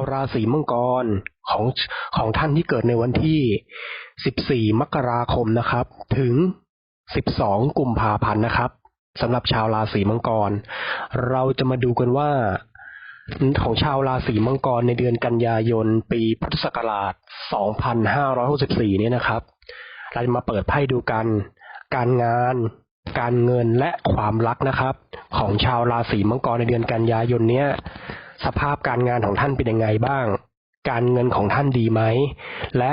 ชาวราศีมังกรของของท่านที่เกิดในวันที่ 14 มกราคมนะครับ ถึง 12 กุมภาพันธ์นะครับสำหรับชาวราศีมังกร เราจะมาดูกันว่าของชาวราศีมังกรในเดือนกันยายน ปีพุทธศักราช 2564 เนี่ยนะครับ เราจะมาเปิดไพ่ดูกัน การงาน การเงินและความรักนะครับ ของชาวราศีมังกรในเดือนกันยายนเนี้ย สภาพการงานของท่านเป็นยังไงบ้าง การเงินของท่านดีไหม และ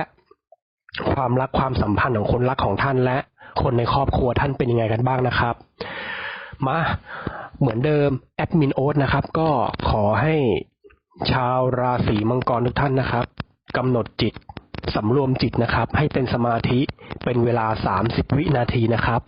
ความรักความสัมพันธ์ของคนรักของท่านและคนในครอบครัวท่านเป็นยังไงกันบ้างนะครับ มาเหมือนเดิมแอดมินโอ๊ตนะครับ ก็ขอให้ชาวราศีมังกรทุกท่านนะครับกำหนดจิตสำรวมจิตนะครับ ให้เป็นสมาธิ เป็นเวลา 30 วินาทีนะครับ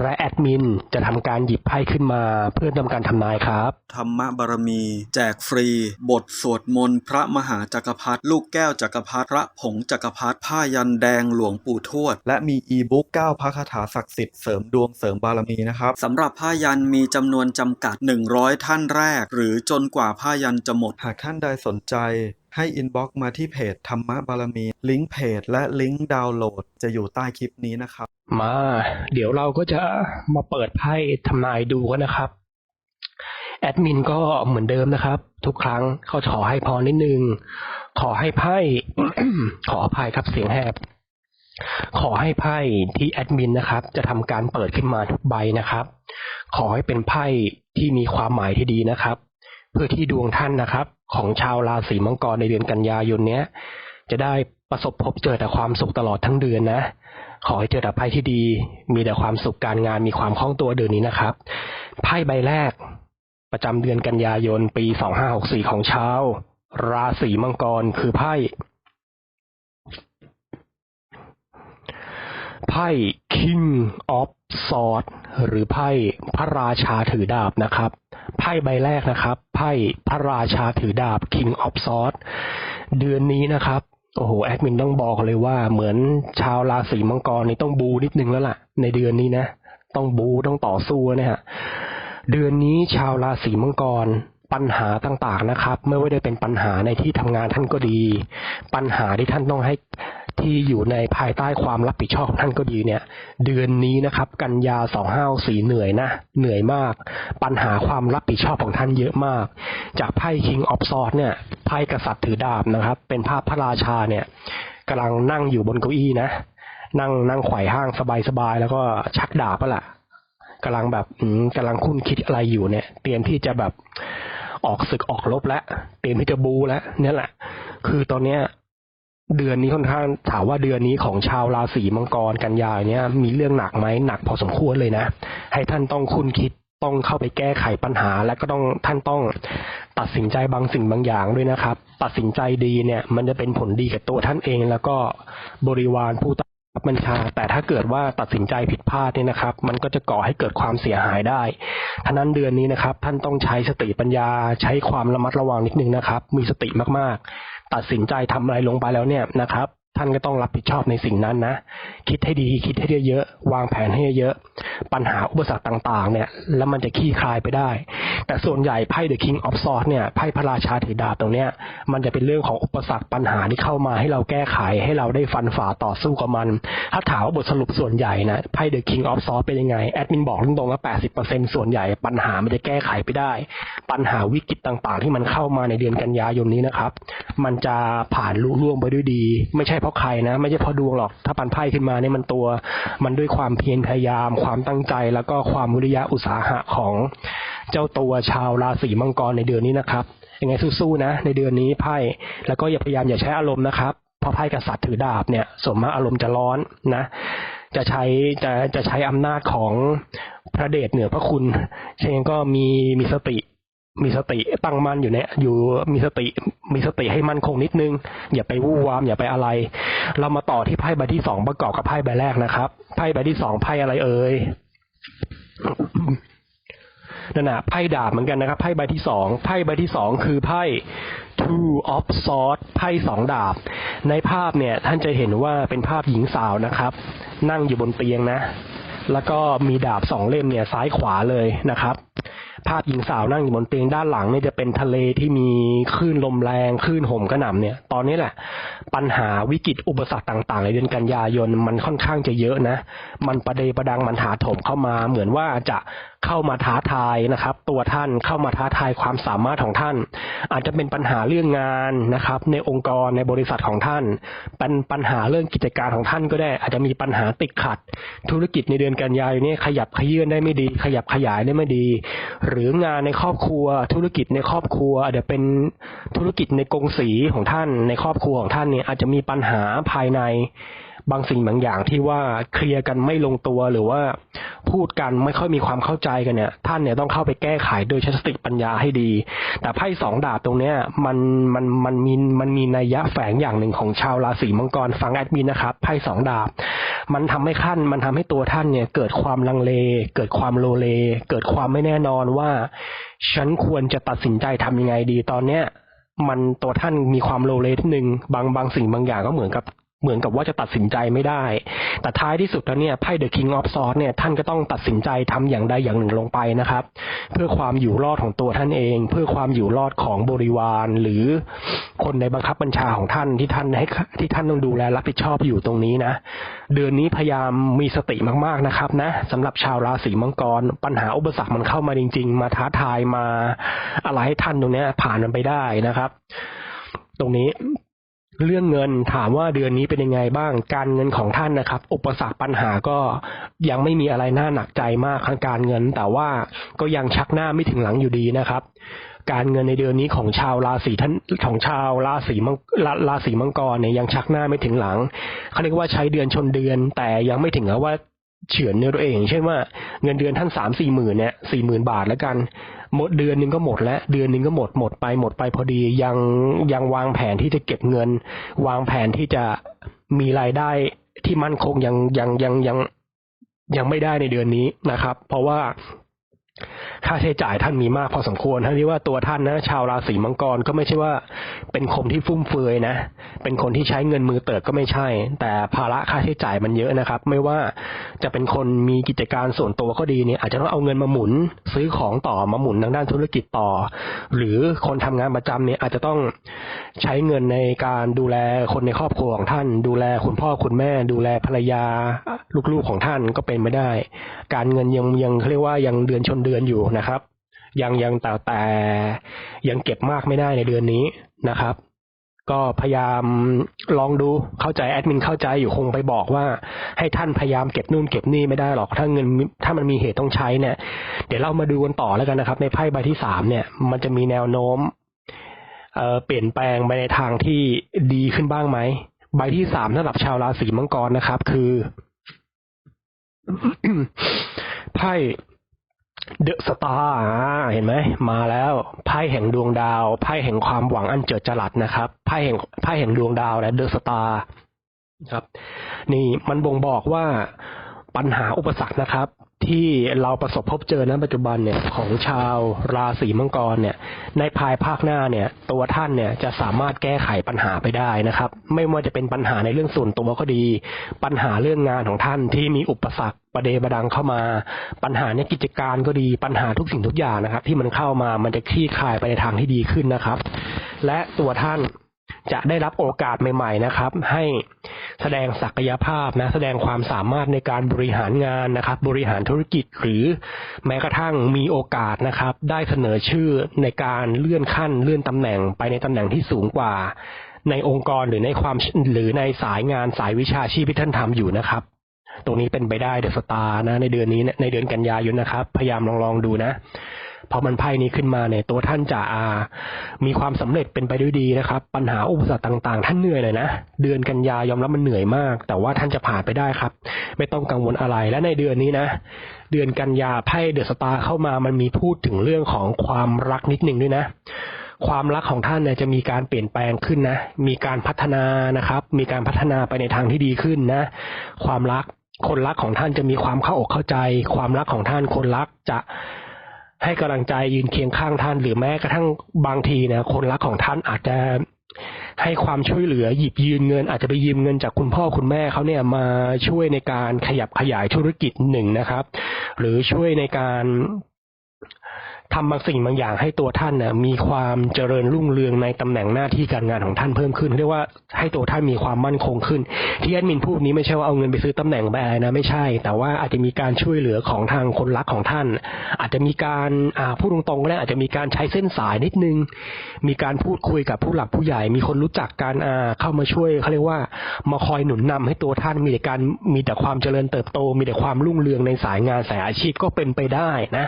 และแอดมินจะทำการหยิบไพ่ขึ้นมาเพื่อทำการทำนายครับ ธรรมบารมี แจกฟรี บทสวดมนต์พระมหาจักรพรรดิลูกแก้วจักรพรรดิพระผงจักรพรรดิผ้ายันแดงหลวงปู่ทวด และมีอีบุ๊ก9พระคาถาศักดิ์สิทธิ์เสริมดวงเสริมบารมีนะครับสำหรับผ้ายันมีจำนวนจำกัด 100 ท่านแรก หรือจนกว่าผ้ายันจะหมด หากท่านใดสนใจ ให้อินบ็อกซ์มาที่เพจธรรมะบารมี ลิงก์เพจและลิงก์ดาวน์โหลดจะอยู่ใต้คลิปนี้นะครับ มา เดี๋ยวเราก็จะมาเปิดไพ่ทำนายดูกันนะครับ แอดมินก็เหมือนเดิมนะครับ ทุกครั้งเขาขอให้พรนิดนึง ขอให้ไพ่ขออภัยครับเสียงแหบขอให้ไพ่ที่แอดมินนะครับ จะทำการเปิดขึ้นมาทุกใบนะครับ ขอให้เป็นไพ่ที่มีความหมายที่ดีนะครับ เพื่อที่ดวงท่านนะครับ ของชาวราศีมังกรในเดือนกันยายนเนี้ย จะได้ประสบพบเจอแต่ความสุขตลอดทั้งเดือนนะ ขอให้เจอแต่ไพ่ที่ดี มีแต่ความสุขการงานมีความคล่องตัวเดือนนี้นะครับไพ่ใบแรก ประจำเดือนกันยายนปี2564ของชาวราศีมังกรคือไพ่ไพ่ King of Swords หรือไพ่พระราชาถือดาบนะครับ ไพ่ใบแรกนะครับ ไพ่พระราชาถือดาบ King of Swords เดือนนี้นะครับโอ้โหแอดมินต้องบอกเลยว่าเหมือนชาวราศีมังกรนี่ต้องบูนิดนึงแล้วล่ะ ในเดือนนี้นะ ต้องบูต้องต่อสู้นะฮะเดือนนี้ชาวราศีมังกรปัญหาต่างๆนะครับ ไม่ว่าจะเป็นปัญหาในที่ทำงานท่านก็ดี ปัญหาที่ท่านต้องให้ ที่อยู่ในภายใต้ความรับผิดชอบของท่านก็ดีเนี่ย เดือนนี้นะครับ กันยาสองห้าสีเหนื่อยนะ เหนื่อยมาก ปัญหาความรับผิดชอบของท่านเยอะมาก จากไพ่ King of Swords เนี่ยไพ่กษัตริย์ถือดาบนะครับ เป็นภาพพระราชาเนี่ยกำลังนั่งอยู่บนเก้าอี้นะ นั่งนั่งไขว่ห้างสบายๆแล้วก็ชักดาบปะล่ะกำลังแบบกำลังคุ้นคิดอะไรอยู่เนี่ย เตรียมที่จะแบบออกศึกออกรบแล้วเตรียมที่จะบูแล้วเนี่ยแหละ คือตอนเนี้ย เดือนนี้ค่อนข้างถามว่าเดือนนี้ของชาวราศีมังกรกันยายเนี่ยมีเรื่องหนักไหมหนักพอสมควรเลยนะ ให้ท่านต้องคุ้นคิดต้องเข้าไปแก้ไขปัญหา และก็ต้องท่านต้องตัดสินใจบางสิ่งบางอย่างด้วยนะครับ ตัดสินใจดีเนี่ยมันจะเป็นผลดีกับตัวท่านเอง แล้วก็บริวารผู้ต้บัญชา แต่ถ้าเกิดว่าตัดสินใจผิดพลาดเนี่ยนะครับ มันก็จะก่อให้เกิดความเสียหายได้ท่านั้นเดือนนี้นะครับ ท่านต้องใช้สติปัญญา ใช้ความระมัดระวังนิดนึงนะครับ มีสติมากๆ ตัดสินใจทำอะไรลงไปแล้วเนี่ยนะครับ ท่านก็ต้องรับผิดชอบในสิ่งนั้นนะ คิดให้ดี คิดให้เยอะๆวางแผนให้เยอะๆปัญหาอุปสรรคต่าง ๆ เนี่ย แล้วมันจะขี้คลายไปได้ แต่ส่วนใหญ่ไพ่ The King of Swords เนี่ย ไพ่พระราชาถือดาบตรงเนี้ย มันจะเป็นเรื่องของอุปสรรคปัญหาที่เข้ามาให้เราแก้ไข ให้เราได้ฟันฝ่าต่อสู้กับมัน ถ้าถามว่าบทสรุปส่วนใหญ่นะ ไพ่ The King of Swords เป็นยังไง แอดมินบอกตรงๆว่า80%ส่วนใหญ่ปัญหามันจะแก้ไขไปได้ ปัญหาวิกฤตต่าง ๆ ที่มันเข้ามาในเดือนกันยายนนี้นะครับ มันจะผ่านลุล่วงไปด้วยดี ไม่ใช่เพราะใครนะ ไม่ใช่เพราะดวงหรอก ถ้าปันไพ่ขึ้นมาเนี่ยมันตัว มันด้วยความเพียรพยายาม ความตั้งใจแล้วก็ความวิริยะอุตสาหะของเจ้าตัวชาวราศีมังกรในเดือนนี้นะครับยังไงสู้ๆนะ ในเดือนนี้ไพ่แล้วก็อย่าพยายามอย่าใช้อารมณ์นะครับเพราะไพ่กษัตริย์ถือดาบเนี่ยสมมติอารมณ์จะร้อนนะ จะใช้จะจะใช้อำนาจของพระเดชเหนือพระคุณเช่นก็มีมีสติ มีสติตั้งมั่นอยู่เนี่ยอยู่มีสติมีสติให้มั่นคงนิดนึง อย่าไปวู่วามอย่าไปอะไร เรามาต่อที่ไพ่ใบที่สองประกอบกับไพ่ใบแรกนะครับไพ่ใบที่สองไพ่อะไรเอ่ยนั่นนะไพ่ดาบเหมือนกันนะครับไพ่ใบที่สองไพ่ใบที่สองคือไพ่ two of swords ไพ่สองดาบ ในภาพเนี่ยท่านจะเห็นว่าเป็นภาพหญิงสาวนะครับ นั่งอยู่บนเตียงนะ แล้วก็มีดาบสองเล่มเนี่ยซ้ายขวาเลยนะครับ ภาพหญิงสาวนั่งอยู่บนเตียงด้านหลังเนี่ยจะเป็นทะเลที่มีคลื่นลมแรงคลื่นห่มกระหน่ำเนี่ย ตอนนี้แหละ ปัญหาวิกฤตอุปสรรคต่างๆ ในเดือนกันยายนมันค่อนข้างจะเยอะนะ มันประเดประดังมันถาโถมเข้ามาเหมือนว่าจะ เข้ามาท้าทายนะครับ ตัวท่านเข้ามาท้าทายความสามารถของท่าน อาจจะเป็นปัญหาเรื่องงานนะครับ ในองค์กรในบริษัทของท่าน เป็นปัญหาเรื่องกิจการของท่านก็ได้ อาจจะมีปัญหาติดขัด ธุรกิจในเดือนกันยายนนี้ขยับขยื่นได้ไม่ดี ขยับขยายได้ไม่ดี หรืองานในครอบครัว ธุรกิจในครอบครัว อาจจะเป็นธุรกิจในกงสีของท่านในครอบครัวของท่านเนี่ยอาจจะมีปัญหาภายใน บางสิ่งบางอย่างที่ว่าเคลียร์กันไม่ลงตัวหรือว่าพูดกันไม่ค่อยมีความเข้าใจกันเนี่ย ท่านเนี่ยต้องเข้าไปแก้ไขโดยใช้สติปัญญาให้ดี แต่ไพ่สองดาบตรงเนี้ยมันมันมันมีมันมีนัยยะแฝงอย่างหนึ่งของชาวราศีมังกรฟังแอดมินนะครับไพ่สองดาบ มันทำให้ขั้นมันทำให้ตัวท่านเนี่ย เกิดความลังเล เกิดความโลเล เกิดความไม่แน่นอนว่า ฉันควรจะตัดสินใจทำยังไงดีตอนเนี้ยมันตัวท่านมีความโลเลนิดนึงบางบางสิ่งบางอย่างก็เหมือนกับ เหมือนกับว่าจะตัดสินใจไม่ได้ แต่ท้ายที่สุดแล้วเนี่ยไพ่ The King of Swords เนี่ยท่านก็ต้องตัดสินใจทำอย่างใดอย่างหนึ่งลงไปนะครับ เพื่อความอยู่รอดของตัวท่านเอง เพื่อความอยู่รอดของบริวารหรือคนในบังคับบัญชาของท่านที่ท่านให้ที่ท่านต้องดูแลรับผิดชอบอยู่ตรงนี้นะ เดือนนี้พยายามมีสติมากๆนะครับนะสำหรับชาวราศีมังกร ปัญหาอุปสรรคมันเข้ามาจริง ๆ มาท้าทายมาอะไรให้ท่านตรงนี้ผ่านมันไปได้นะครับ ตรงนี้ เรื่องเงินถามว่าเดือนนี้เป็นยังไงบ้าง การเงินของท่านนะครับ อุปสรรคปัญหาก็ยังไม่มีอะไรน่าหนักใจมากทางการเงิน แต่ว่าก็ยังชักหน้าไม่ถึงหลังอยู่ดีนะครับ การเงินในเดือนนี้ของชาวราศีท่านของชาวราศีมังราศีมังกรเนี่ยยังชักหน้าไม่ถึงหลังเขาเรียกว่าใช้เดือนชนเดือน แต่ยังไม่ถึงกับว่า เฉือนเนื้อตัวเอง เช่นว่าเงินเดือนท่านสามสี่หมื่นเนี่ยสี่หมื่นบาทแล้วกัน หมดเดือนหนึ่งก็หมดแล้ว เดือนหนึ่งก็หมดหมดไปหมดไปพอดียังยังวางแผนที่จะเก็บเงิน วางแผนที่จะมีรายได้ที่มั่นคงยังยังยังยังยังไม่ได้ในเดือนนี้นะครับ เพราะว่าค่าใช้จ่ายท่านมีมากพอสมควรทั้งที่ว่าตัวท่านนะชาวราศีมังกรก็ไม่ใช่ว่าเป็นคนที่ฟุ่มเฟือยนะ เป็นคนที่ใช้เงินมือเติบก็ไม่ใช่ แต่ภาระค่าใช้จ่ายมันเยอะนะครับ ไม่ว่า จะเป็นคนมีกิจการส่วนตัวก็ดีเนี่ยอาจจะต้องเอาเงินมาหมุน ซื้อของต่อมาหมุนทางด้านธุรกิจต่อ หรือคนทำงานประจำเนี่ยอาจจะต้องใช้เงินในการดูแลคนในครอบครัวของท่าน ดูแลคุณพ่อคุณแม่ ดูแลภรรยาลูกๆของท่านก็เป็นไม่ได้ การเงินยังยังเขาเรียกว่ายังเดือนชนเดือนอยู่นะครับ ยังยังแต่แต่ยังเก็บมากไม่ได้ในเดือนนี้นะครับ ก็พยายามลองดูเข้าใจแอดมินเข้าใจอยู่คงไปบอกว่า ให้ท่านพยายามเก็บนู่นเก็บนี่ไม่ได้หรอกถ้าเงินถ้ามันมีเหตุต้องใช้เนี่ย เดี๋ยวเรามาดูกันต่อแล้วกันนะครับ ในไพ่ใบที่สามเนี่ย มันจะมีแนวโน้มเเปลี่ยนแปลงไปในทางที่ดีขึ้นบ้างไหมใบที่สามสำหรับชาวราศีมังกรนะครับ คือไพ่ เดอะสตาร์เห็นไหมมาแล้วไพ่แห่งดวงดาวไพ่แห่งความหวังอันเจิดจรัสนะครับไพ่แห่งไพ่แห่งดวงดาวและเดอะสตาร์ครับ นี่มันบ่งบอกว่าปัญหาอุปสรรคนะครับ ที่เราประสบพบเจอณปัจจุบันเนี่ยของชาวราศีมังกรเนี่ย ในภายภาคหน้าเนี่ย ตัวท่านเนี่ยจะสามารถแก้ไขปัญหาไปได้นะครับ ไม่ว่าจะเป็นปัญหาในเรื่องส่วนตัวก็ดี ปัญหาเรื่องงานของท่านที่มีอุปสรรคประเดประดังเข้ามา ปัญหาในกิจการก็ดีปัญหาทุกสิ่งทุกอย่างนะครับ ที่มันเข้ามามันจะคลี่คลายไปในทางที่ดีขึ้นนะครับ และตัวท่าน จะได้รับโอกาสใหม่ๆนะครับ ให้แสดงศักยภาพนะแสดงความสามารถในการบริหารงานนะครับ บริหารธุรกิจหรือแม้กระทั่งมีโอกาสนะครับ ได้เสนอชื่อในการเลื่อนขั้นเลื่อนตำแหน่งไปในตำแหน่งที่สูงกว่าในองค์กรหรือในความหรือในสายงานสายวิชาชีพที่ท่านทำอยู่นะครับ ตรงนี้เป็นไปได้เดอะสตาร์นะในเดือนนี้ในเดือนกันยายนนะครับ พยายามลองลองดูนะ พอมันไพ่นี้ขึ้นมาเนี่ยตัวท่านจะอามีความสำเร็จเป็นไปด้วยดีนะครับ ปัญหาอุปสรรคต่างๆ ท่านเหนื่อยเลยนะ เดือนกันยายอมรับมันเหนื่อยมาก แต่ว่าท่านจะผ่านไปได้ครับ ไม่ต้องกังวลอะไรและในเดือนนี้นะ เดือนกันยาไพ่เดอะสตาร์เข้ามามันมีพูดถึงเรื่องของความรักนิดหนึ่งด้วยนะความรักของท่านเนี่ยจะมีการเปลี่ยนแปลงขึ้นนะ มีการพัฒนานะครับ มีการพัฒนาไปในทางที่ดีขึ้นนะ ความรัก คนรักของท่านจะมีความเข้าอกเข้าใจ ความรักของท่านคนรักจะ ให้กำลังใจยืนเคียงข้างท่าน หรือแม้กระทั่งบางทีนะคนรักของท่านอาจจะให้ความช่วยเหลือหยิบยืมเงิน อาจจะไปยืมเงินจากคุณพ่อคุณแม่เขาเนี่ยมาช่วยในการขยับขยายธุรกิจหนึ่งนะครับ หรือช่วยในการ ทำบางสิ่งบางอย่างให้ตัวท่านน่ะมีความเจริญรุ่งเรืองในตำแหน่งหน้าที่การงานของท่านเพิ่มขึ้น เรียกว่าให้ตัวท่านมีความมั่นคงขึ้น ที่แอดมินพูดนี้ไม่ใช่ว่าเอาเงินไปซื้อตำแหน่งไปอะไรนะไม่ใช่ แต่ว่าอาจจะมีการช่วยเหลือของทางคนรักของท่าน อาจจะมีการพูดตรงๆก็ได้อาจจะมีการใช้เส้นสายนิดนึง มีการพูดคุยกับผู้หลักผู้ใหญ่ มีคนรู้จักการอาเข้ามาช่วยเขาเรียกว่ามาคอยหนุนนำให้ตัวท่านมีแต่การมีแต่ความเจริญเติบโต มีแต่ความรุ่งเรืองในสายงานสายอาชีพก็เป็นไปได้นะ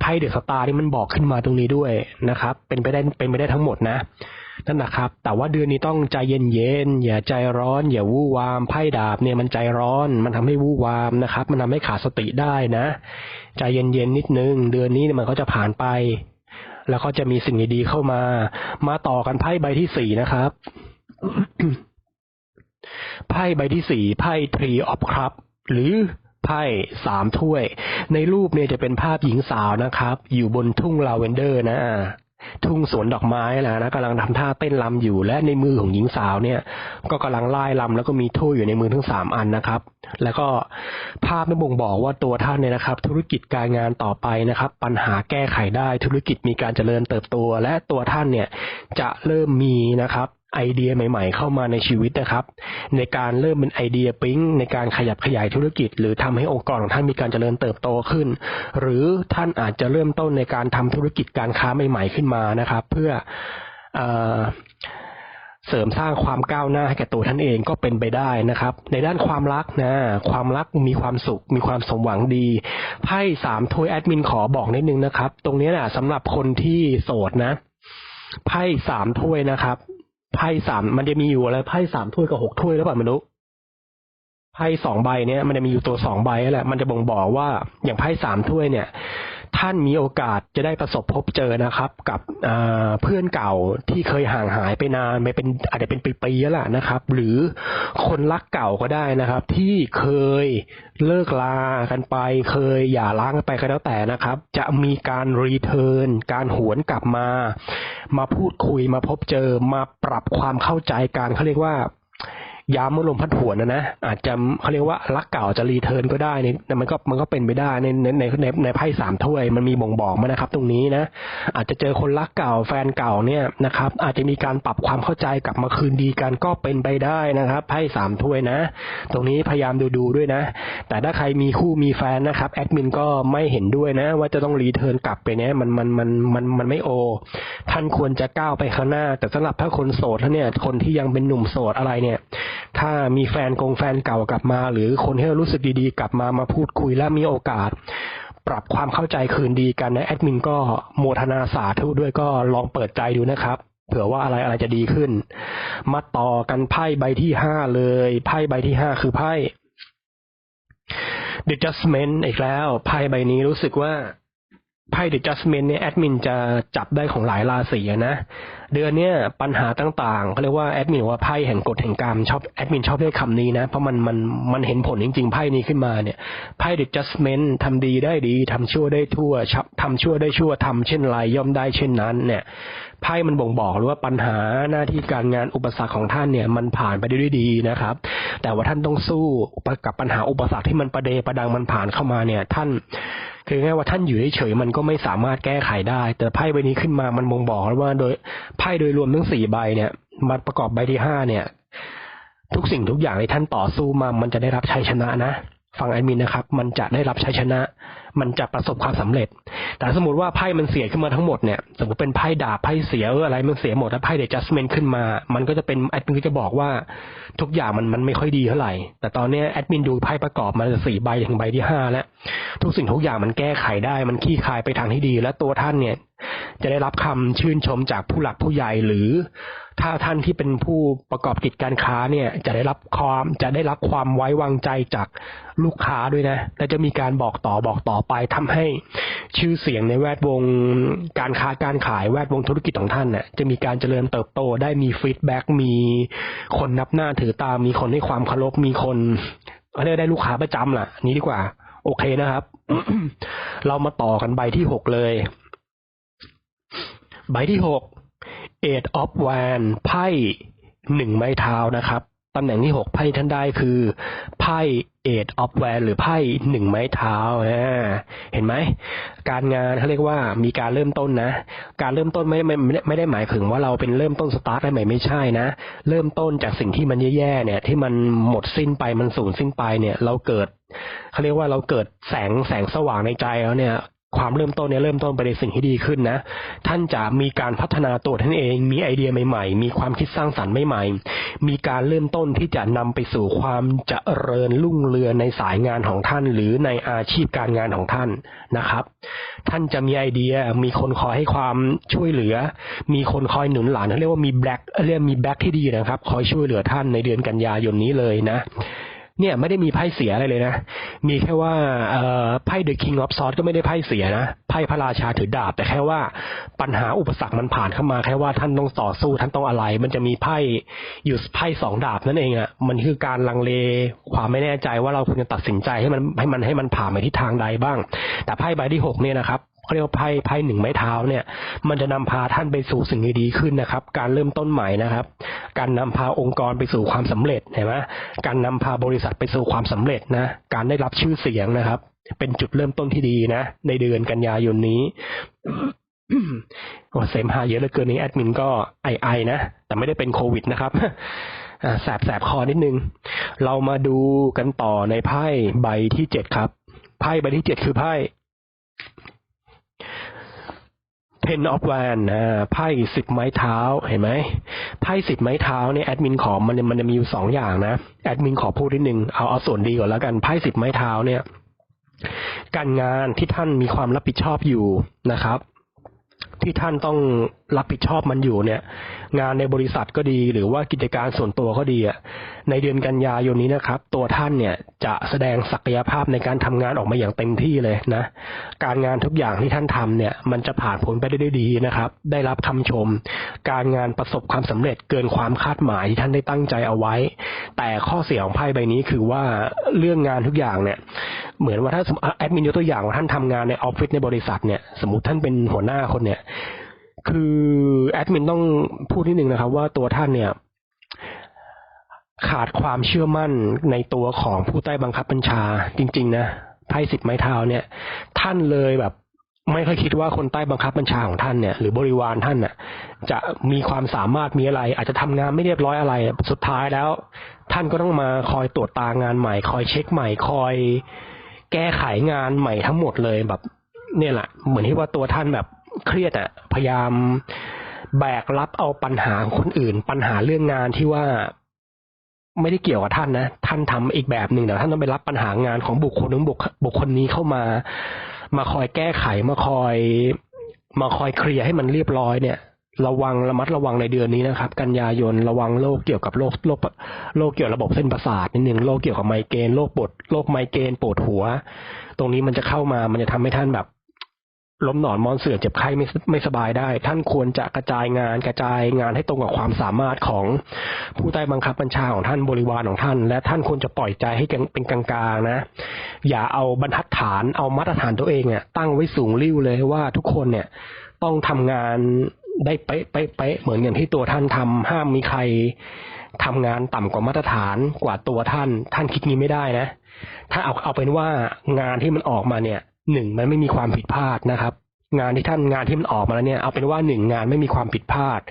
ไพ่เดอะสตาร์นี่มันบอกขึ้นมาตรงนี้ด้วยนะครับ เป็นไปได้เป็นไปได้ทั้งหมดนะนั่นนะครับ แต่ว่าเดือนนี้ต้องใจเย็นๆอย่าใจร้อน อย่าวู่วามไพ่ดาบเนี่ยมันใจร้อน มันทำให้วู่วามนะครับ มันทำให้ขาดสติได้นะ ใจเย็นๆนิดนึง เดือนนี้มันก็จะผ่านไป แล้วก็จะมีสิ่งดีๆเข้ามา มาต่อกันไพ่ใบที่สี่นะครับไพ่ใบที่สี่ไพ่ Tree of Cup หรือ ไพ่สามถ้วย ในรูปเนี่ยจะเป็นภาพหญิงสาวนะครับ อยู่บนทุ่งลาเวนเดอร์นะทุ่งสวนดอกไม้แหละนะกำลังทำท่าเต้นรำอยู่ และในมือของหญิงสาวเนี่ย ก็กำลังไล่รำแล้วก็มีถ้วยอยู่ในมือทั้งสามอันนะครับ แล้วก็ภาพไม่บ่งบอกว่าตัวท่านเนี่ยนะครับ ธุรกิจการงานต่อไปนะครับ ปัญหาแก้ไขได้ธุรกิจมีการเจริญเติบโต และตัวท่านเนี่ยจะเริ่มมีนะครับ ไอเดียใหม่ๆ เข้ามาในชีวิตนะครับ ในการเริ่มเป็นไอเดียปิ๊งในการขยับขยายธุรกิจ หรือทำให้องค์กรของท่านมีการเจริญเติบโตขึ้น หรือท่านอาจจะเริ่มต้นในการทำธุรกิจการค้าใหม่ ๆขึ้นมานะครับ เพื่อเอ่อเสริมสร้างความก้าวหน้าให้แก่ตัวท่านเองก็เป็นไปได้นะครับ ในด้านความรักนะ ความรักมีความสุข มีความสมหวังดีไพ่สามถ้วยแอดมินขอบอกนิดนึงนะครับ ตรงนี้นะสำหรับคนที่โสดนะไพ่สามถ้วยนะครับ ไพ่สามมันจะมีอยู่อะไรไพ่สามถ้วยกับหกถ้วยหรือเปล่าไม่รู้ไพ่สองใบเนี่ยมันจะมีอยู่ตัวสองใบแหละ มันจะบ่งบอกว่าอย่างไพ่สามถ้วยเนี่ย ท่านมีโอกาสจะได้ประสบพบเจอนะครับ กับเพื่อนเก่าที่เคยห่างหายไปนานไปเป็นอาจจะเป็นปีๆแล้วล่ะนะครับ หรือคนรักเก่าก็ได้นะครับ ที่เคยเลิกลากันไป เคยหย่าร้างกันไปก็แล้วแต่นะครับ จะมีการรีเทิร์นการหวนกลับมา มาพูดคุยมาพบเจอมาปรับความเข้าใจกันเขาเรียกว่า ยามเมื่อลมพัดหวนนะนะอาจจะเขาเรียกว่ารักเก่าจะรีเทิร์นก็ได้ในมันก็มันก็เป็นไปได้ในในในในในไพ่สามถ้วยมันมีบ่งบอกมานะครับ ตรงนี้นะ อาจจะเจอคนรักเก่าแฟนเก่าเนี่ยนะครับ อาจจะมีการปรับความเข้าใจกลับมาคืนดีกันก็เป็นไปได้นะครับไพ่สามถ้วยนะ ตรงนี้พยายามดูดูด้วยนะ แต่ถ้าใครมีคู่มีแฟนนะครับแอดมินก็ไม่เห็นด้วยนะ ว่าจะต้องรีเทิร์นกลับไปเนี่ยมันมันมันมันมันไม่โอ ท่านควรจะก้าวไปข้างหน้า แต่สำหรับถ้าคนโสดท่านเนี่ยคนที่ยังเป็นหนุ่มโสดอะไรเนี่ยถ้ามีแฟนกงแฟนเก่ากลับมา หรือคนที่เรารู้สึกดีๆ กลับมามาพูดคุยและมีโอกาส ปรับความเข้าใจคืนดีกันนะแอดมินก็โมทนาสาธุด้วยก็ลองเปิดใจดูนะครับเผื่อว่าอะไรอะไรจะดีขึ้น มาต่อกันไพ่ใบที่ห้าเลย ไพ่ใบที่ห้าคือไพ่ The Judgment อีกแล้ว ไพ่ใบนี้รู้สึกว่า ไพ่ The Judgment เนี่ยแอดมินจะจับได้ของหลายราศีนะเดือนเนี้ยปัญหาต่างๆเขาเรียกว่าแอดมินว่าไพ่แห่งกฎแห่งกรรมชอบแอดมินชอบเรียกคำนี้นะเพราะมันมันมันเห็นผลจริงๆไพ่นี้ขึ้นมาเนี่ยไพ่ The Judgment ทำดีได้ดีทำชั่วได้ทั่วทำชั่วได้ชั่วทำเช่นไรย่อมได้เช่นนั้น เนี่ยไพ่มันบ่งบอกเลยว่าปัญหาหน้าที่การงานอุปสรรคของท่านเนี่ยมันผ่านไปได้ด้วยดีนะครับ แต่ว่าท่านต้องสู้กับปัญหาอุปสรรคที่มันประเดประดังมันผ่านเข้ามาเนี่ย ท่าน คือง่ายว่าท่านอยู่เฉยๆมันก็ไม่สามารถแก้ไขได้ แต่ไพ่ใบนี้ขึ้นมามันบ่งบอกว่าโดยไพ่โดยรวมทั้งสี่ใบเนี่ยมาประกอบใบที่ห้าเนี่ย ทุกสิ่งทุกอย่างที่ท่านต่อสู้มา มันจะได้รับชัยชนะนะ ฟังแอดมินนะครับ มันจะได้รับชัยชนะ มันจะประสบความสำเร็จ แต่สมมติว่าไพ่มันเสียขึ้นมาทั้งหมดเนี่ย สมมติเป็นไพ่ดาบไพ่เสียเอออะไรมันเสียหมดแล้วไพ่เดจัสเมนขึ้นมา มันก็จะเป็นแอดมินก็จะบอกว่าทุกอย่างมันมันไม่ค่อยดีเท่าไหร่ แต่ตอนนี้แอดมินดูไพ่ประกอบมาจะสี่ใบถึงใบที่ห้าแล้ว ทุกสิ่งทุกอย่างมันแก้ไขได้ มันขี้คายไปทางที่ดี และตัวท่านเนี่ย จะได้รับคำชื่นชมจากผู้หลักผู้ใหญ่หรือ ถ้าท่านที่เป็นผู้ประกอบกิจการค้าเนี่ย จะได้รับความจะได้รับความไว้วางใจจากลูกค้าด้วยนะ และจะมีการบอกต่อบอกต่อไปทำให้ชื่อเสียงในแวดวงการค้าการขายแวดวงธุรกิจของท่านน่ะจะมีการเจริญเติบโตได้มีฟีดแบ็กมีคนนับหน้าถือตามมีคนให้ความเคารพมีคนเขาเรียกได้ลูกค้าประจำล่ะ นี้ดีกว่า โอเคนะครับ เรามาต่อกันใบที่หกเลย ใบที่หก Eight of w a n ไพ่หนึ่งไม้เท้านะครับตำแหน่งที่หกไพ่ท่านได้คือไพ่เอ็ดออฟแวนหรือไพ่หนึ่งไม้เท้าอ่าเห็นไหมการงานเขาเรียกว่ามีการเริ่มต้นนะ การเริ่มต้นไม่ไม่ไม่ไม่ได้หมายถึงว่าเราเป็นเริ่มต้นสตาร์ทได้ใหม่ไม่ใช่นะ เริ่มต้นจากสิ่งที่มันแย่ๆเนี่ย ที่มันหมดสิ้นไปมันสูญสิ้นไปเนี่ย เราเกิดเขาเรียกว่าเราเกิดแสงแสงสว่างในใจแล้วเนี่ย ความเริ่มต้นเนี่ยเริ่มต้นไปในสิ่งที่ดีขึ้นนะ ท่านจะมีการพัฒนาตัวท่านเอง มีไอเดียใหม่ๆ มีความคิดสร้างสรรค์ใหม่ๆ มีการเริ่มต้นที่จะนำไปสู่ความเจริญรุ่งเรืองในสายงานของท่าน หรือในอาชีพการงานของท่านนะครับ ท่านจะมีไอเดีย มีคนคอยให้ความช่วยเหลือ มีคนคอยหนุนหลังเขาเรียกว่ามีแบ็คเรียกมีแบ็คที่ดีนะครับ คอยช่วยเหลือท่านในเดือนกันยายนนี้เลยนะ เนี่ยไม่ได้มีไพ่เสียอะไรเลยนะ มีแค่ว่าไพ่ The King of Swords ก็ไม่ได้ไพ่เสียนะ ไพ่พระราชาถือดาบ แต่แค่ว่าปัญหาอุปสรรคมันผ่านเข้ามา แค่ว่าท่านต้องต่อสู้ท่านต้องอะไร มันจะมีไพ่อยู่ไพ่สองดาบนั่นเองอะ มันคือการลังเลความไม่แน่ใจว่าเราควรจะตัดสินใจให้มันให้มันให้มันผ่านไปทิศทางใดบ้าง แต่ไพ่ใบที่หกเนี่ยนะครับ เขาเรียกว่าไพ่ไพ่หนึ่งไม้เท้าเนี่ย มันจะนำพาท่านไปสู่สิ่งดีขึ้นนะครับ การเริ่มต้นใหม่นะครับ การนำพาองค์กรไปสู่ความสำเร็จเห็นไหมการนำพาบริษัทไปสู่ความสำเร็จนะการได้รับชื่อเสียงนะครับ เป็นจุดเริ่มต้นที่ดีนะ ในเดือนกันยายนนี้โอ้เสมหะเยอะเหลือเกินนี้แอดมินก็ไอไอนะ แต่ไม่ได้เป็นโควิดนะครับแสบแสบคอนิดนึง เรามาดูกันต่อในไพ่ใบที่เจ็ดครับ ไพ่ใบที่เจ็ดคือไพ่ Ten of Wan อ่าไพ่สิบไม้เท้าเห็นไหมไพ่สิบไม้เท้าเนี่ยแอดมินขอมันมันจะมีอยู่สองอย่างนะแอดมินขอพูดนิดนึงเอาเอาส่วนดีก่อนแล้วกันไพ่สิบไม้เท้าเนี่ยการงานที่ท่านมีความรับผิดชอบอยู่นะครับ ที่ท่านต้องรับผิดชอบมันอยู่เนี่ย งานในบริษัทก็ดี หรือว่ากิจการส่วนตัวก็ดีอะในเดือนกันยายนนี้นะครับ ตัวท่านเนี่ยจะแสดงศักยภาพในการทำงานออกมาอย่างเต็มที่เลยนะ การงานทุกอย่างที่ท่านทำเนี่ย มันจะผ่านผลไปได้ด้วยดีนะครับ ได้รับคำชม การงานประสบความสำเร็จเกินความคาดหมายที่ท่านได้ตั้งใจเอาไว้ แต่ข้อเสียของไพ่ใบนี้คือว่าเรื่องงานทุกอย่างเนี่ย เหมือนว่าถ้าสมมติแอดมินยกตัวอย่างว่าท่านทำงานในออฟฟิศในบริษัทเนี่ยสมมติท่านเป็นหัวหน้าคนเนี่ยคือแอดมินต้องพูดนิดนึงนะครับ ว่าตัวท่านเนี่ย ขาดความเชื่อมั่นในตัวของผู้ใต้บังคับบัญชา จริง ๆ นะไพ่สิบไม้เท้าเนี่ย ท่านเลยแบบ ไม่ค่อยคิดว่าคนใต้บังคับบัญชาของท่านเนี่ย หรือบริวารท่านน่ะ จะมีความสามารถมีอะไร อาจจะทำงานไม่เรียบร้อยอะไรสุดท้ายแล้ว ท่านก็ต้องมาคอยตรวจตางานใหม่ คอยเช็คใหม่คอยแก้ไขงานใหม่ทั้งหมดเลยแบบ เนี่ยแหละเหมือนที่ว่าตัวท่านแบบ เครียดอะพยายามแบกรับเอาปัญหาของคนอื่น ปัญหาเรื่องงานที่ว่าไม่ได้เกี่ยวกับท่านนะ ท่านทำอีกแบบหนึ่งแต่ท่านต้องไปรับปัญหางานของบุคคลนึงบุคบุคคลนี้เข้ามา มาคอยแก้ไขมาคอย มาคอยเคลียร์ให้มันเรียบร้อยเนี่ย ระวังระมัดระวังในเดือนนี้นะครับ กันยายนระวังโรคเกี่ยวกับโรคโรคโรคเกี่ยวกับระบบเส้นประสาทนิดหนึ่งโรคเกี่ยวกับไมเกรนโรคปวดโรคไมเกรนปวดหัว ตรงนี้มันจะเข้ามามันจะทำให้ท่านแบบ ล้มหนอนมอนเสือเจ็บไข้ไม่ไม่สบายได้ ท่านควรจะกระจายงานกระจายงานให้ตรงกับความสามารถของผู้ใต้บังคับบัญชาของท่านบริวารของท่าน และท่านควรจะปล่อยใจให้เป็นกลางๆนะ อย่าเอาบรรทัดฐานเอามาตรฐานตัวเองเนี่ยตั้งไว้สูงริ่วเลยว่าทุกคนเนี่ยต้องทำงานได้เป๊ะเป๊ะเป๊ะเหมือนอย่างที่ตัวท่านทำห้ามมีใครทำงานต่ำกว่ามาตรฐานกว่าตัวท่าน ท่านคิดงี้ไม่ได้นะ ถ้าเอาเอาเป็นว่างานที่มันออกมาเนี่ย หนึ่งมันไม่มีความผิดพลาดนะครับ งานที่ท่านงานที่มันออกมาแล้วเนี่ยเอาเป็นว่าหนึ่งงานไม่มีความผิดพลาด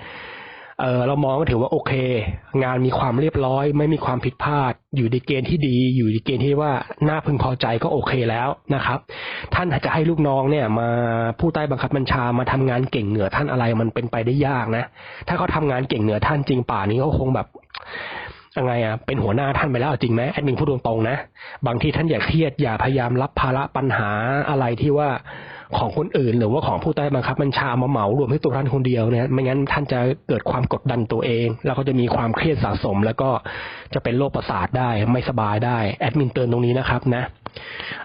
เออเรามองก็ถือว่าโอเค งานมีความเรียบร้อย ไม่มีความผิดพลาด อยู่ในเกณฑ์ที่ดี อยู่ในเกณฑ์ที่ว่าน่าพึงพอใจก็โอเคแล้วนะครับ ท่านอาจจะให้ลูกน้องเนี่ย มาผู้ใต้บังคับบัญชามาทำงานเก่งเหนือท่านอะไรมันเป็นไปได้ยากนะ ถ้าเขาทำงานเก่งเหนือท่านจริงป่านี้เขาคงแบบ ยังไงอะเป็นหัวหน้าท่านไปแล้วจริงไหมแอดมินพูดตรงๆนะ บางทีท่านอย่าเครียดอย่าพยายามรับภาระปัญหาอะไรที่ว่าของคนอื่น หรือว่าของผู้ใต้บังคับบัญชามาเหมารวมให้ตัวท่านคนเดียวเนี่ยไม่งั้นท่านจะเกิดความกดดันตัวเอง แล้วก็จะมีความเครียดสะสม แล้วก็จะเป็นโรคประสาทได้ไม่สบายได้แอดมินเตือนตรงนี้นะครับนะ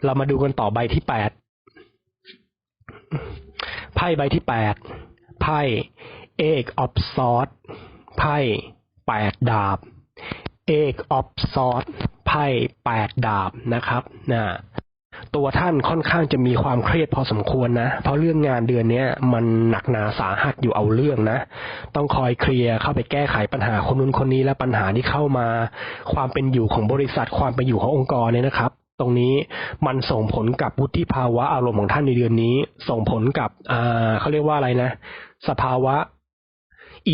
เรามาดูกันต่อใบที่แปดไพ่ใบที่แปดไพ่เอกออฟซอสไพ่แปดดาบ เอกออฟซอสไพ่แปดดาบนะครับนะตัวท่านค่อนข้างจะมีความเครียดพอสมควรนะ เพราะเรื่องงานเดือนนี้มันหนักหนาสาหัสอยู่เอาเรื่องนะ ต้องคอยเคลียร์เข้าไปแก้ไขปัญหาคนนู้นคนนี้และปัญหาที่เข้ามา ความเป็นอยู่ของบริษัทความเป็นอยู่ขององค์กรเนี่ยนะครับ ตรงนี้มันส่งผลกับวุฒิภาวะอารมณ์ของท่านในเดือนนี้ ส่งผลกับอ่าเขาเรียกว่าอะไรนะ สภาวะ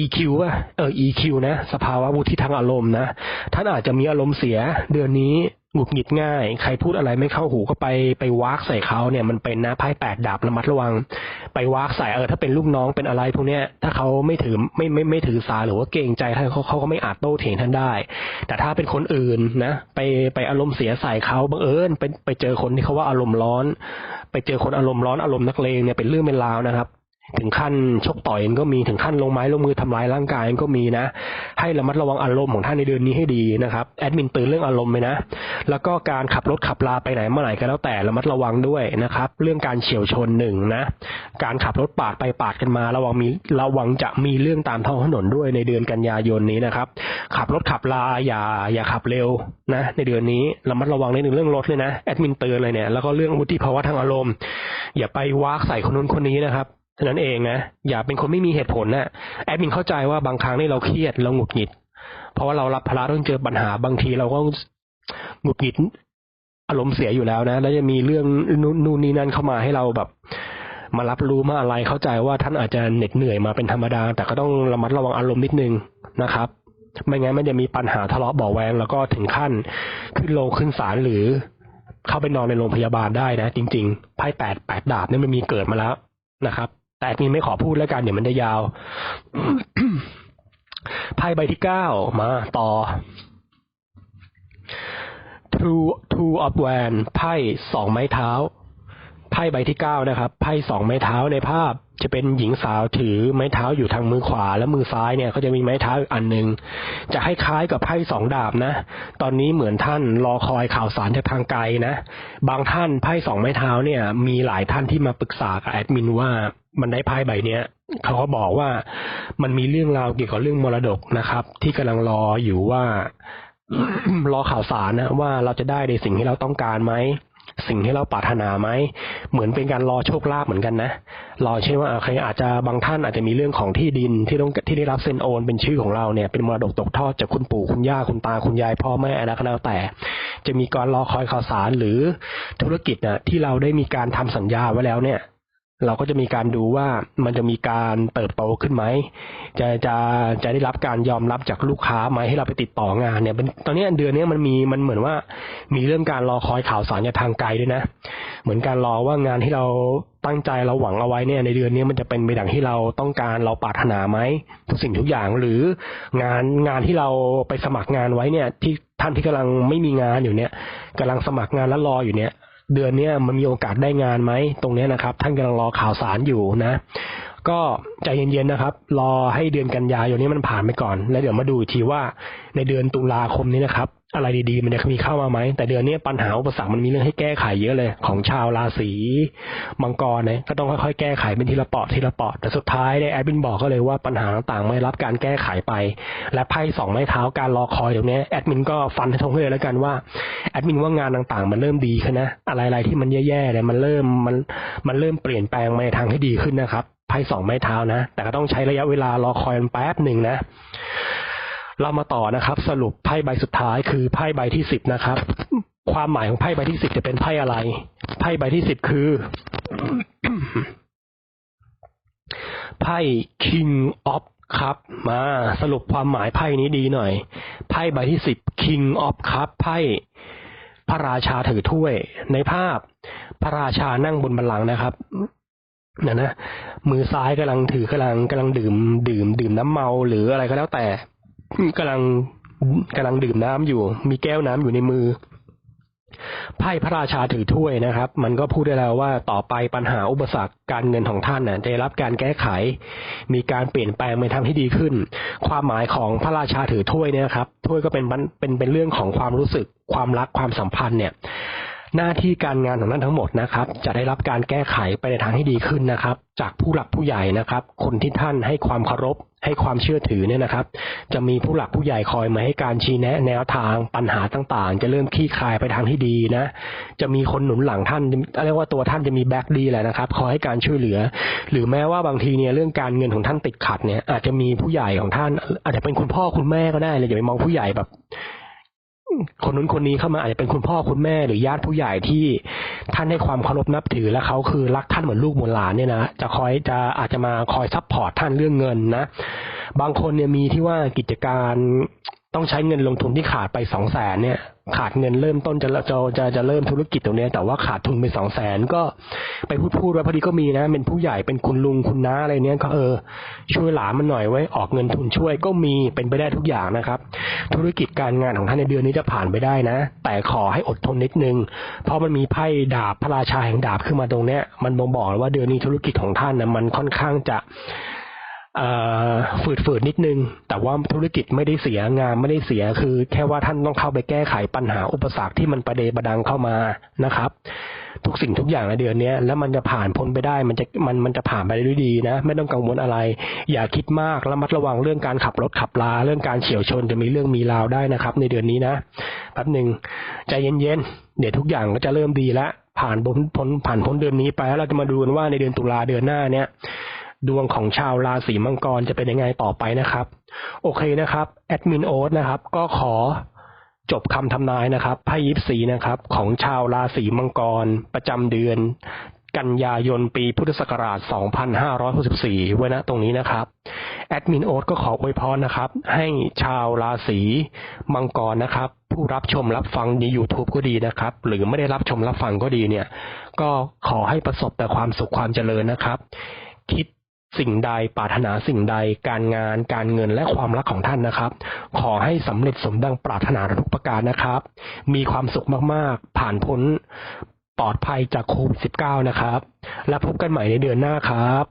EQ อะเออ EQ นะ สภาวะวุฒิทางอารมณ์นะ ท่านอาจจะมีอารมณ์เสีย เดือนนี้หงุดหงิดง่าย ใครพูดอะไรไม่เข้าหูก็ไปไปวากใส่เขาเนี่ยมันเป็นนะไพ่แปดดาบระมัดระวัง ไปวากใส่เออถ้าเป็นลูกน้องเป็นอะไรพวกเนี้ยถ้าเขาไม่ถือไม่ไม่ไม่ถือสาหรือว่าเกรงใจท่านเขาเขาก็ไม่อาจโต้เถียงท่านได้ แต่ถ้าเป็นคนอื่นนะ ไปไปอารมณ์เสียใส่เขาบังเอิญไปไปเจอคนที่เขาว่าอารมณ์ร้อน ไปเจอคนอารมณ์ร้อนอารมณ์นักเลงเนี่ยเป็นเรื่องเป็นราวนะครับ ถึงขั้นชกต่อยก็มีถึงขั้นลงไม้ลงมือทำร้ายร่างกายก็มีนะ ให้ระมัดระวังอารมณ์ของท่านในเดือนนี้ให้ดีนะครับแอดมินเตือนเรื่องอารมณ์ไปนะ แล้วก็การขับรถขับลาไปไหนเมื่อไหร่ก็แล้วแต่ระมัดระวังด้วยนะครับ เรื่องการเฉียวชนหนึ่งนะ การขับรถปาดไปปาดกันมา ระวังมีระวังจะมีเรื่องตามท้องถนนด้วยในเดือนกันยายนนี้นะครับ ขับรถขับลาอย่าอย่าขับเร็วนะ ในเดือนนี้ระมัดระวังในหนึ่งเรื่องรถเลยนะแอดมินเตือนเลยเนี่ยแล้วก็เรื่องวุฒิภาวะทางอารมณ์ อย่าไปวากใส่คนนู้นคนนี้นะครับ ฉะนั้นเองนะอย่าเป็นคนไม่มีเหตุผลนะแอดมินเข้าใจว่าบางครั้งนี่เราเครียดเราหงุดหงิด เพราะว่าเรารับภาระต้องเจอปัญหาบางทีเราก็หงุดหงิดอารมณ์เสียอยู่แล้วนะ แล้วจะมีเรื่องนู่นนี่นั่นเข้ามาให้เราแบบ มารับรู้มาอะไรเข้าใจว่าท่านอาจจะเหน็ดเหนื่อยมาเป็นธรรมดา แต่ก็ต้องระมัดระวังอารมณ์นิดนึงนะครับไม่งั้นมันจะมีปัญหาทะเลาะเบาแวงแล้วก็ถึงขั้นขึ้นโรงขึ้นศาลหรือ เข้าไปนอนในโรงพยาบาลได้นะ จริง ๆไพ่แปดแปดดาบเนี่ยมันมีเกิดมาแล้วนะครับ แต่นี่ไม่ขอพูดแล้วกันเดี๋ยวมันจะยาว ไพ่ใบที่เก้ามาต่อ two two of wands ไพ่สองไม้เท้า ไพ่ใบที่เก้านะครับ ไพ่สองไม้เท้าในภาพจะเป็นหญิงสาวถือไม้เท้าอยู่ทางมือขวา และมือซ้ายเนี่ยก็จะมีไม้เท้าอีกอันหนึ่งจะให้คล้ายกับไพ่สองดาบนะ ตอนนี้เหมือนท่านรอคอยข่าวสารจากทางไกลนะ บางท่านไพ่สองไม้เท้าเนี่ย มีหลายท่านที่มาปรึกษากับแอดมินว่ามันได้ไพ่ใบเนี้ยเขาก็บอกว่ามันมีเรื่องราวเกี่ยวกับเรื่องมรดกนะครับ ที่กำลังรออยู่ว่ารอข่าวสารนะว่าเราจะได้ในสิ่งที่เราต้องการไหม สิ่งที่เราปรารถนาไหมเหมือนเป็นการรอโชคลาภเหมือนกันนะรอเช่นว่าใครอาจจะบางท่านอาจจะมีเรื่องของที่ดินที่ต้องที่ได้รับเซ็นโอน เป็นชื่อของเราเนี่ยเป็นมรดกตกทอดจากคุณปู่คุณย่าคุณตาคุณยายพ่อแม่อะไรก็แล้วแต่ จะมีการรอคอยข่าวสารหรือธุรกิจนะที่เราได้มีการทำสัญญาไว้แล้วเนี่ย เราก็จะมีการดูว่ามันจะมีการเติบโตขึ้นไหม จะจะจะได้รับการยอมรับจากลูกค้าไหมให้เราไปติดต่องานเนี่ยตอนนี้เดือนนี้มันมีมันเหมือนว่า มีเรื่องการรอคอยข่าวสารจากทางไกลด้วยนะ เหมือนการรอว่างานที่เราตั้งใจเราหวังเอาไว้เนี่ย ในเดือนนี้มันจะเป็นไปดังที่เราต้องการเราปรารถนาไหมทุกสิ่งทุกอย่างหรืองานงานที่เราไปสมัครงานไว้เนี่ย ที่ท่านที่กำลังไม่มีงานอยู่เนี่ยกำลังสมัครงานแล้วรออยู่เนี่ย เดือนนี้มันมีโอกาสได้งานไหม ตรงนี้นะครับ ท่านกำลังรอข่าวสารอยู่นะ ก็ใจเย็นๆนะครับ รอให้เดือนกันยายนนี้มันผ่านไปก่อน แล้วเดี๋ยวมาดูอีกทีว่าในเดือนตุลาคมนี้นะครับ อะไรดีๆ มันจะมีเข้ามาไหม แต่เดือนนี้ปัญหาอุปสรรคมันมีเรื่องให้แก้ไขเยอะเลย ของชาวราศีมังกรเนี่ยก็ต้องค่อยๆแก้ไขเป็นทีละปอดทีละปอดแต่สุดท้ายเนี่ยแอดมินบอกก็เลยว่าปัญหาต่างๆไม่รับการแก้ไขไป และไพ่สองไม้เท้าการรอคอยตรงนี้แอดมินก็ฟันให้ทงให้เลยแล้วกันว่าแอดมินว่างานต่างๆ มันเริ่มดีขึ้นนะอะไรๆที่มันแย่ๆเนี่ยมันเริ่มมันมันเริ่มเปลี่ยนแปลงมาในทางที่ดีขึ้นนะครับไพ่สองไม้เท้านะ แต่ก็ต้องใช้ระยะเวลารอคอยมันแป๊บหนึ่งนะ เรามาต่อนะครับ สรุปไพ่ใบสุดท้ายคือไพ่ใบที่สิบนะครับ ความหมายของไพ่ใบที่สิบจะเป็นไพ่อะไร ไพ่ใบที่สิบคือไพ่ King of ครับมาสรุปความหมายไพ่นี้ดีหน่อย ไพ่ใบที่สิบ King of ครับไพ่พระราชาถือถ้วย ในภาพพระราชานั่งบนบัลลังก์นะครับนะนะมือซ้ายกำลังถือกำลังกำลังดื่ม ดื่ม ดื่มน้ำเมาหรืออะไรก็แล้วแต่ กำลังกำลังดื่มน้ำอยู่ มีแก้วน้ำอยู่ในมือไพ่พระราชาถือถ้วยนะครับ มันก็พูดได้แล้วว่าต่อไปปัญหาอุปสรรคการเงินของท่านน่ะจะได้รับการแก้ไข มีการเปลี่ยนแปลงไปทางที่ดีขึ้น ความหมายของพระราชาถือถ้วยเนี่ยครับถ้วยก็เป็นเป็นเป็นเรื่องของความรู้สึกความรักความสัมพันธ์เนี่ย หน้าที่การงานของท่านทั้งหมดนะครับ จะได้รับการแก้ไขไปในทางที่ดีขึ้นนะครับ จากผู้หลักผู้ใหญ่นะครับ คนที่ท่านให้ความเคารพ ให้ความเชื่อถือเนี่ยนะครับ จะมีผู้หลักผู้ใหญ่คอยมาให้การชี้แนะแนวทางปัญหาต่างๆ จะเริ่มคลี่คลายไปทางที่ดีนะ จะมีคนหนุนหลังท่านเรียกว่าตัวท่านจะมีแบ็กดีแหละนะครับคอยให้การช่วยเหลือ หรือแม้ว่าบางทีเนี่ยเรื่องการเงินของท่านติดขัดเนี่ยอาจจะมีผู้ใหญ่ของท่าน อาจจะเป็นคุณพ่อคุณแม่ก็ได้เลยอย่าไปมองผู้ใหญ่แบบ คนนู้นคนนี้เข้ามาอาจจะเป็นคุณพ่อคุณแม่หรือญาติผู้ใหญ่ที่ท่านให้ความเคารพนับถือและเขาคือรักท่านเหมือนลูกเหมือนหลานเนี่ยนะจะคอยจะอาจจะมาคอยซัพพอร์ตท่านเรื่องเงินนะ บางคนเนี่ยมีที่ว่ากิจการ ต้องใช้เงินลงทุนที่ขาดไปสองแสนเนี่ย ขาดเงินเริ่มต้นจะจะจะจะเริ่มธุรกิจตรงเนี้ยแต่ว่าขาดทุนไปสองแสนก็ไปพูดพูดไว้พอดีก็มีนะ เป็นผู้ใหญ่เป็นคุณลุงคุณน้าอะไรเนี้ยก็เออ ช่วยหลานมันหน่อยไว้ออกเงินทุนช่วยก็มีเป็นไปได้ทุกอย่างนะครับ ธุรกิจการงานของท่านในเดือนนี้จะผ่านไปได้นะ แต่ขอให้อดทนนิดนึง เพราะมันมีไพ่ดาบพระราชาแห่งดาบขึ้นมาตรงเนี้ย มันบ่งบอกว่าเดือนนี้ธุรกิจของท่านนะมันค่อนข้างจะ เอ่อฝืดๆนิดนึง แต่ว่าธุรกิจไม่ได้เสียงานไม่ได้เสียคือ แค่ว่าท่านต้องเข้าไปแก้ไขปัญหาอุปสรรคที่มันประเดประดังเข้ามานะครับ ทุกสิ่งทุกอย่างในเดือนนี้แล้วมันจะผ่านพ้นไปได้มันจะมันมันจะผ่านไปได้ด้วยดีนะ ไม่ต้องกังวลอะไร อย่าคิดมากระมัดระวังเรื่องการขับรถขับลาเรื่องการเฉียวชนจะมีเรื่องมีราวได้นะครับ ในเดือนนี้นะแป๊บหนึ่งใจเย็นๆเดี๋ยวทุกอย่างก็จะเริ่มดีแล้วผ่านพ้นพ้นผ่านพ้นเดือนนี้ไปแล้วเราจะมาดูกันว่าในเดือนตุลาเดือนหน้าเนี้ย ดวงของชาวราศีมังกรจะเป็นยังไงต่อไปนะครับ โอเคนะครับแอดมินโอ๊ตนะครับ ก็ขอจบคำทำนายนะครับไพ่ยิปซีนะครับ ของชาวราศีมังกร ประจำเดือน กันยายนปีพุทธศักราช 2564 ไว้นะตรงนี้นะครับแอดมินโอ๊ตก็ขออวยพรนะครับ ให้ชาวราศีมังกรนะครับ ผู้รับชมรับฟังใน YouTube ก็ดีนะครับ หรือไม่ได้รับชมรับฟังก็ดีเนี่ย ก็ขอให้ประสบแต่ความสุขความเจริญนะครับ คิด สิ่งใดปรารถนาสิ่งใด การงาน การเงินและความรักของท่านนะครับ ขอให้สำเร็จสมดังปรารถนาทุกประการนะครับ มีความสุขมากๆ ผ่านพ้นปลอดภัยจากโควิด -19 นะครับ และพบกันใหม่ในเดือนหน้าครับ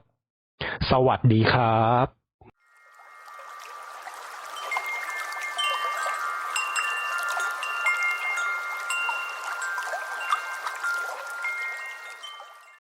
สวัสดีครับ